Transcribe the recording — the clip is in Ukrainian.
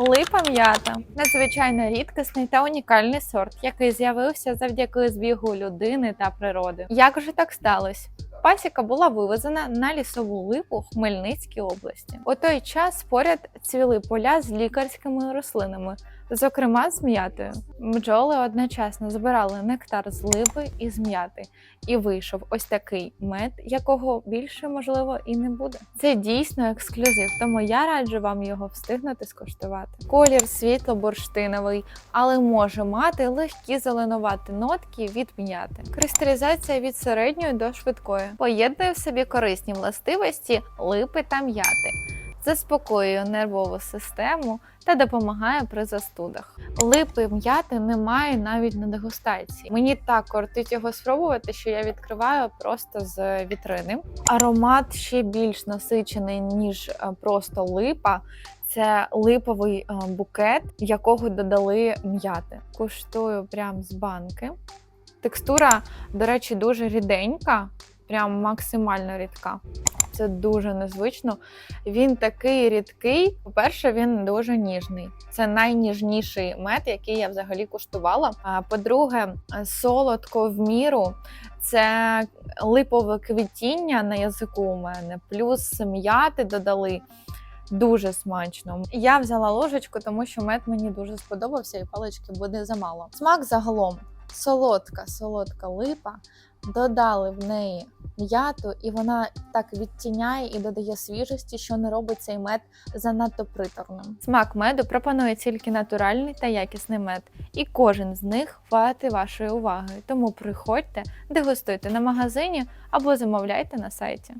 Липа м'ята надзвичайно рідкісний та унікальний сорт, який з'явився завдяки збігу людини та природи. Як же так сталося? Пасіка була вивезена на лісову липу Хмельницькій області. У той час поряд цвіли поля з лікарськими рослинами, зокрема з м'ятою. Бджоли одночасно збирали нектар з липи і з м'яти, і вийшов ось такий мед, якого більше можливо і не буде. Це дійсно ексклюзив, тому я раджу вам його встигнути скуштувати. Колір світло бурштиновий, але може мати легкі зеленувати нотки від м'яти. Кристалізація від середньої до швидкої поєднує в собі корисні властивості липи та м'яти. Заспокоює нервову систему та допомагає при застудах. Липи м'яти немає навіть на дегустації. Мені так кортить його спробувати, що я відкриваю просто з вітрини. Аромат ще більш насичений ніж е, просто липа. Це липовий е, букет, якого додали м'яти. Куштую прям з банки. Текстура, до речі, дуже ріденька, прям максимально рідка. Це дуже незвично. Він такий рідкий. По-перше, він дуже ніжний. Це найніжніший мед, який я взагалі куштувала. А по-друге, солодко в міру. Це липове квітіння на язику у мене, плюс м'яти додали. Дуже смачно. Я взяла ложечку, тому що мед мені дуже сподобався, і палички буде замало. Смак загалом солодка, солодка липа. Додали в неї м'яту, і вона так відтіняє і додає свіжості, що не робить цей мед занадто приторним. Смак меду пропонує тільки натуральний та якісний мед, і кожен з них варти вашої уваги. Тому приходьте, дегустуйте на магазині або замовляйте на сайті.